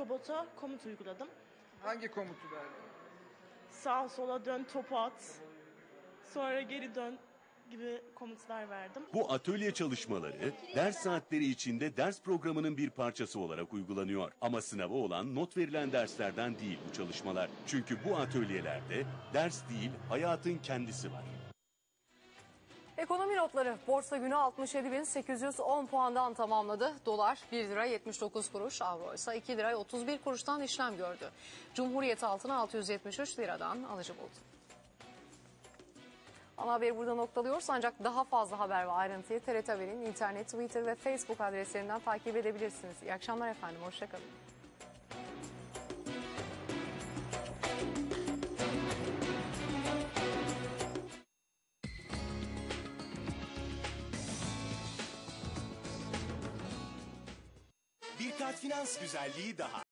robota komut uyguladım. Hangi komutu verdin? Sağa sola dön, topu at. Sonra geri dön gibi komutlar verdim. Bu atölye çalışmaları ders saatleri içinde ders programının bir parçası olarak uygulanıyor. Ama sınavı olan not verilen derslerden değil bu çalışmalar. Çünkü bu atölyelerde ders değil hayatın kendisi var. Ekonomi notları borsa günü 67.810 puandan tamamladı. Dolar 1 lira 79 kuruş, avro ise 2 lira 31 kuruştan işlem gördü. Cumhuriyet altını 673 liradan alıcı buldu. Ana haberi burada noktalıyoruz ancak daha fazla haber ve ayrıntıyı TRT Haber'in internet, Twitter ve Facebook adreslerinden takip edebilirsiniz. İyi akşamlar efendim, hoşçakalın. Kart finans güzelliği daha.